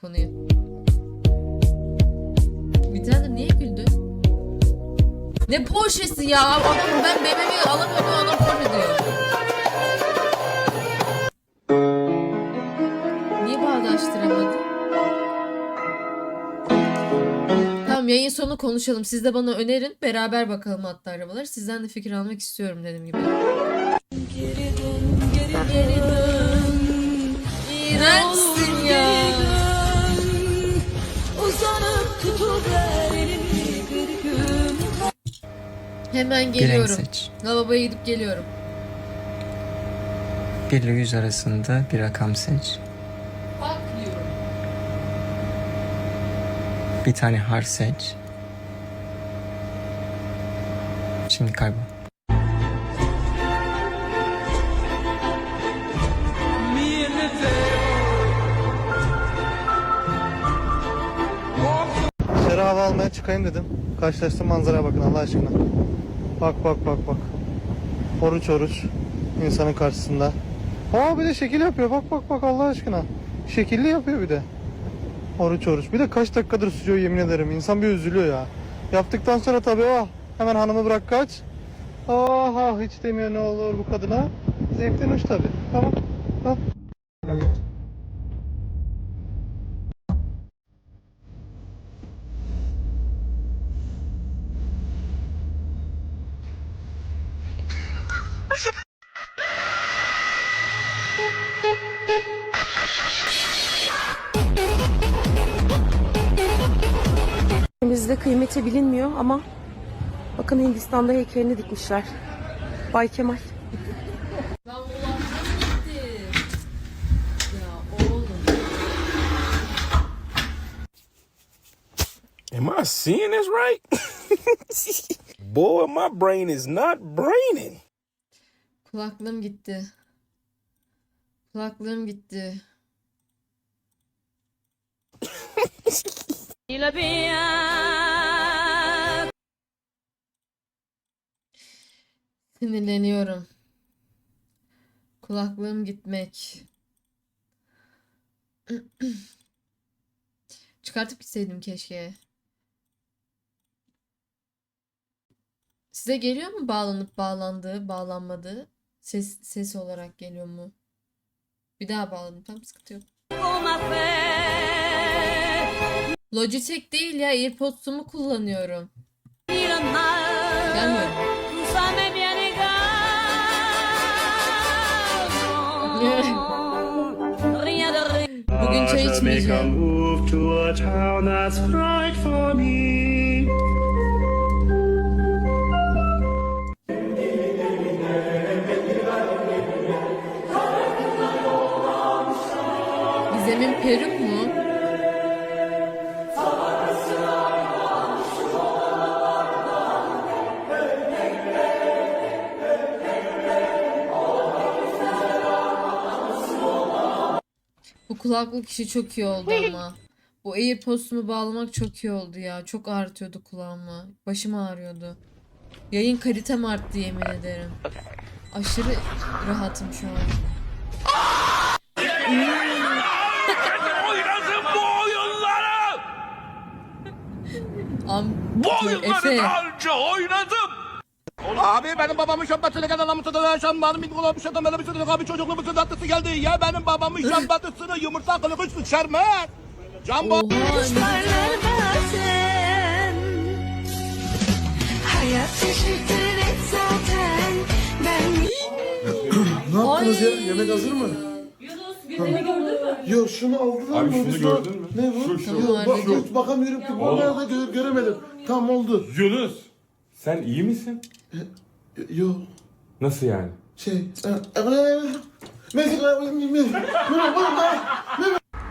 konuyu. Tane niye güldün? Ne Porsche'si ya? Adam ben BMW'yi alamıyorum adam Porsche diyor. Niye bağdaştıramadın? Tamam yayın sonu konuşalım. Siz de bana önerin. Beraber bakalım hatta arabaları. Sizden de fikir almak istiyorum dediğim gibi. Hemen Bir renk geliyorum. seç. Lavaboya gidip geliyorum. 1 ile 100 arasında bir rakam seç. Bak diyorum. Bir tane harf seç. Şimdi kaybol. Dışarı hava almaya çıkayım dedim. Karşılaştım manzaraya bakın Allah aşkına. Bak bak bak bak. Oruç oruç. insanın karşısında. Aa bir de şekil yapıyor. Bak bak bak Allah aşkına. Şekilli yapıyor bir de. Oruç oruç. Bir de kaç dakikadır sürüyor yemin ederim. İnsan bir üzülüyor ya. Yaptıktan sonra tabii oh hemen hanımı bırak kaç. Ah ah hiç demiyor ne olur bu kadına. Zevkten uç tabii. Tamam. Bizde kıymeti bilinmiyor ama bakın Hindistan'da heykelini dikmişler. Bay Kemal. Am I seeing this right? Boy, my brain is not braining. Kulaklığım gitti. Kulaklığım gitti. Sinirleniyorum. Kulaklığım gitmek. Çıkartıp gitseydim keşke. Size geliyor mu bağlanıp bağlandığı, bağlanmadığı? Ses ses olarak geliyor mu? Bir daha bağladım. Tam sıkıntı yok. Logitech değil ya. AirPods'umu kullanıyorum. Gelmiyor? Bugün çay içmeyeceğim. Bu kulaklık işi çok iyi oldu ama. Bu AirPods'umu bağlamak çok iyi oldu ya. Çok ağrıtıyordu kulağımı. Başım ağrıyordu. Yayın kalitem arttı yemin ederim. Aşırı rahatım şu an. Oynadım bu oyunları. Am Bu Efe. oyunları daha önce oynadım. Abi benim babamın şapkasını kadar namı tutan yaşanmadım. Bir kulağım şatan bana bir sürü abi çocukluğumun tatlısı geldi. Ya benim babamın şapkasını yumurta kılıkı sıçar mı? Can Oha. Kuşlarlar bazen Hayat şaşırtır et zaten Ben Ne yaptınız ya? Yemek hazır mı? Yunus birini gördün mü? Yok şunu aldılar Abi mı? şunu Biz gördün mü? Ne bu? Şu, şu. Yok, bak, Şu. bakamıyorum ki. Bu nerede gö- göremedim. Tam oldu. Yunus sen iyi misin? Yok Nasıl yani? şey.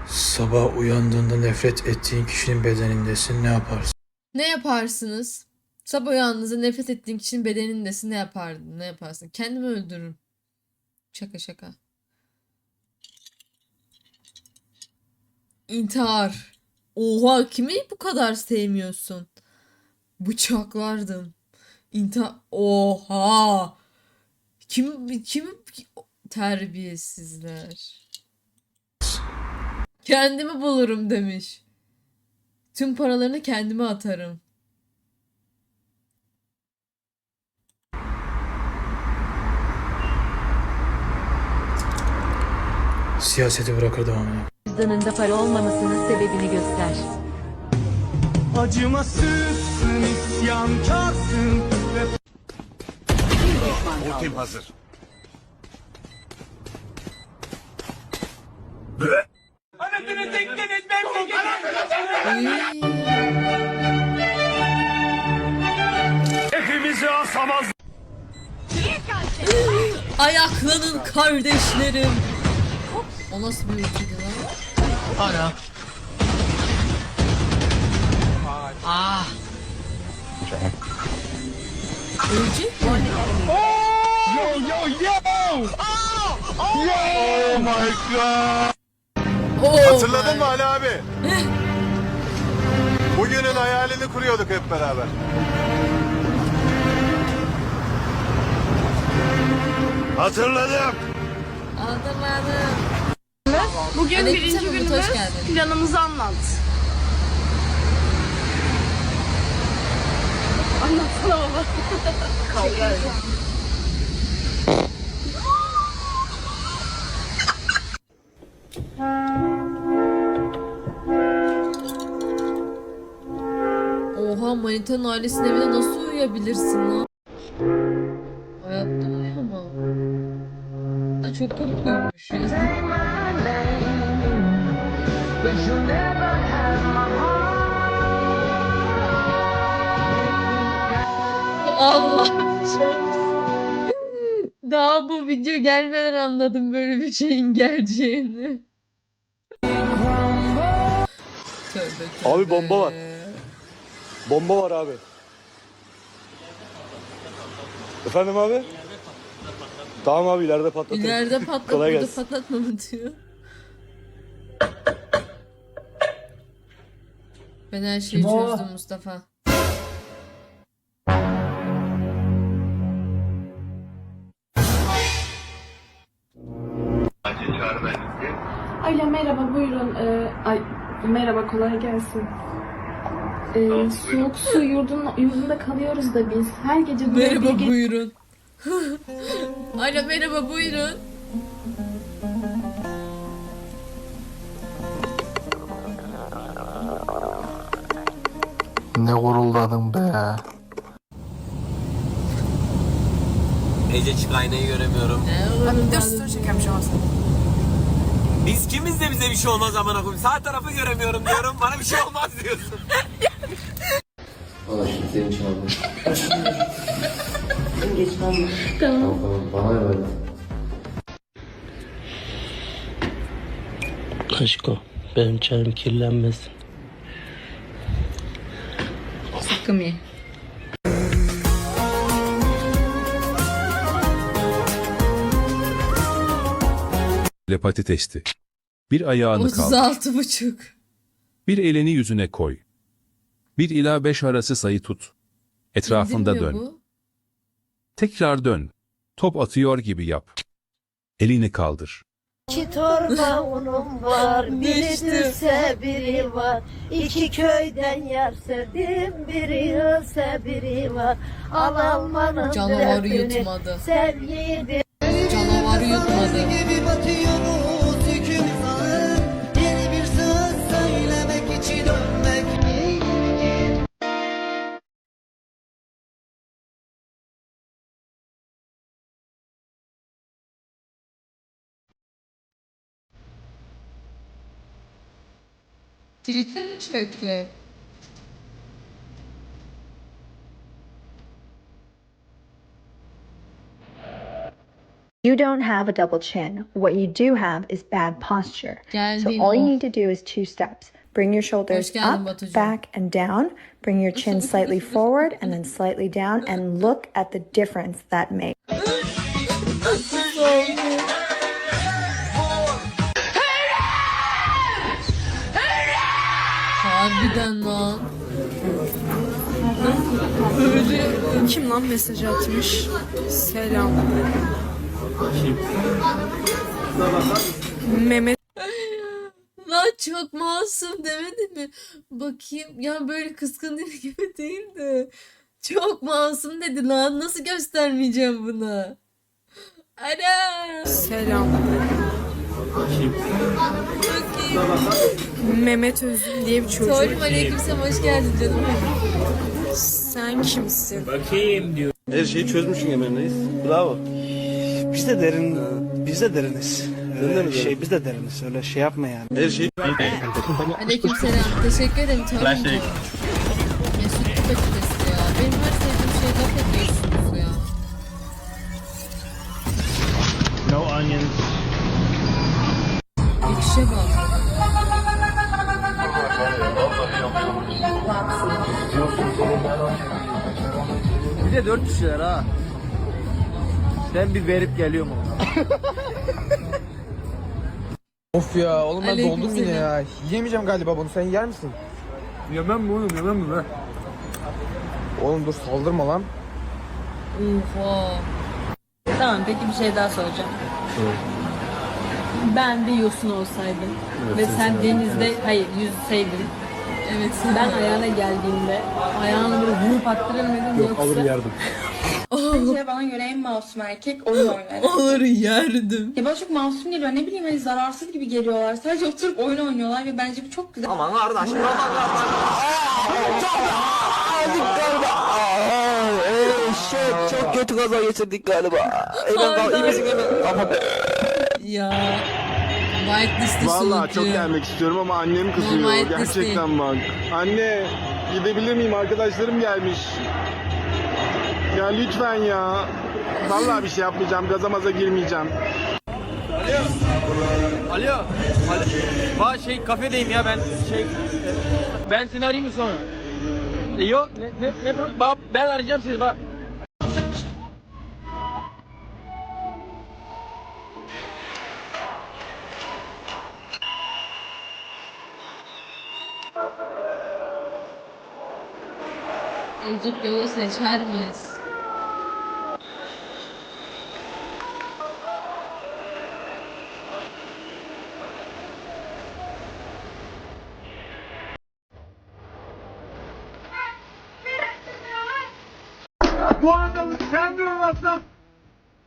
Sabah uyandığında nefret ettiğin kişinin bedenindesin ne yaparsın? Ne yaparsınız? Sabah uyandığınızda nefret ettiğin kişinin bedenindesin ne yapardın? Ne yaparsın? Kendimi öldürürüm. Şaka şaka. İntihar. Oha kimi bu kadar sevmiyorsun? Bıçaklardım. İntihar. Oha. Kim kim terbiyesizler. Kendimi bulurum demiş. Tüm paralarını kendime atarım. Siyaseti bırakırdım ama. Cüzdanında para olmamasının sebebini göster. Acımasızsın, isyankarsın. Ultim hazır. Anasını tektiniz Hepimizi asamaz. Ayaklanın kardeşlerim. O nasıl bir ülkeydi lan? Ana. Ölecek mi? Yo yo yo! Oh my god! Oo, Hatırladın mı Ali abi? Bugünün hayalini kuruyorduk hep beraber. Hatırladım. Hatırladım. Bugün Aleykümselam, birinci Umut, günümüz. Planımızı anlat. Anlatsana baba. Oha manitanın ailesinin evine nasıl uyuyabilirsin lan? Hayatta uyuyamam. Ha, çok komik uyumuş. Allah. Daha bu video gelmeden anladım böyle bir şeyin geleceğini. Tövbe tövbe. Abi bomba var. Bomba var abi. Efendim abi? Tamam abi ileride patlatırım. İleride patlat, Kolay burada gelsin. patlatma mı diyor. Ben her şeyi çözdüm Mustafa. Alo merhaba buyurun. Ee, ay merhaba kolay gelsin. Ee, soğuk su yurdun, yurdunda kalıyoruz da biz. Her gece buraya bir Merhaba ge- buyurun. Alo merhaba buyurun. Ne guruldadım be. Ece çık aynayı göremiyorum. Ne olur Biz kimiz de bize bir şey olmaz amına koyayım. Sağ tarafı göremiyorum diyorum. Bana bir şey olmaz diyorsun. Valla şimdi senin için aldım. Tamam. Bana ver. Aşko benim çayım kirlenmesin. Sıkkım ye. Telepati testi. Bir ayağını kaldır. 36 buçuk. Bir elini yüzüne koy. 1 ila 5 arası sayı tut. Etrafında dön. bu. Tekrar dön. Top atıyor gibi yap. Elini kaldır. İki torba unum var, biri biri var. İki köyden yer sevdim, biri ölse biri var. Al almanın Canavarı derdini, yutmadı. Sev yiğidi. Canavarı yutmadı. Twitter çöktü. You don't have a double chin. What you do have is bad posture. So all you need to do is two steps. Bring your shoulders up, Batucuğum. back, and down. Bring your chin slightly forward and then slightly down, and look at the difference that makes. Harbiden lan. Kim lan mesaj atmış? Selam. Mehmet Lan masum demedi mi? Bakayım ya böyle kıskanıyor gibi değildi. Çok masum dedi lan. Nasıl göstermeyeceğim bunu? Ana. Selam. Mehmet Özgün diye bir çocuk. Sorry aleykümselam hoş geldin canım. Sen kimsin? Her şeyi çözmüşsün Emre'neyiz. Bravo. Biz de derin, biz de deriniz. Öyle şey, biz de deriniz. Öyle şey yapma yani. Her şeyi Aleykümselam. Teşekkür ederim Torun. Bir de 400 lira ha. Ben bir verip geliyorum ona. Of ya oğlum ben doldum yine ya. Yiyemeyeceğim galiba bunu. Sen yer misin? Yemem mi oğlum yemem mi be? Oğlum dur saldırma lan. Oha. Tamam peki bir şey daha soracağım. Ben bir yosun olsaydım ve sen denizde hayır yüzseydin. Evet. Ben ayağına geldiğimde ayağını böyle vurup attırır mıydın yoksa? yardım. Bence bana göre en masum erkek oyun oynar. Olur yerdim. Ya bana çok masum geliyor. Ne bileyim hani zararsız gibi geliyorlar. Sadece oturup oyun oynuyorlar ve bence bu çok güzel. Aman kardeş. Çok kötü kaza geçirdik galiba. Eyvallah iyi misin Ya. White liste Vallahi çok gelmek istiyorum ama annem kızıyor. Normal Gerçekten bak. Anne gidebilir miyim? Arkadaşlarım gelmiş. Ya lütfen ya. Vallahi bir şey yapmayacağım. Gaza maza girmeyeceğim. Alo. Alo. Ba şey kafedeyim ya ben şey ben seni arayayım mı sonra? E, Yok ne ne ne ba, ben arayacağım sizi bak. Çocuk yolu seçer miyiz? Bu adamı sen durmasın.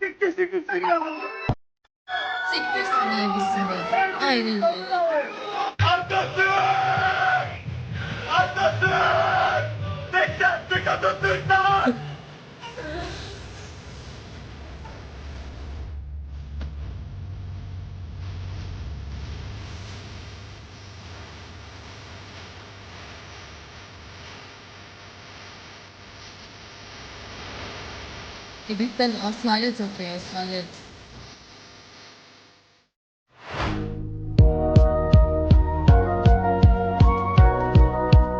Siktirsin gitsin. Aynen öyle. Atatürk! Atatürk! kann das nicht sein! Die aus Leidenschaft, weil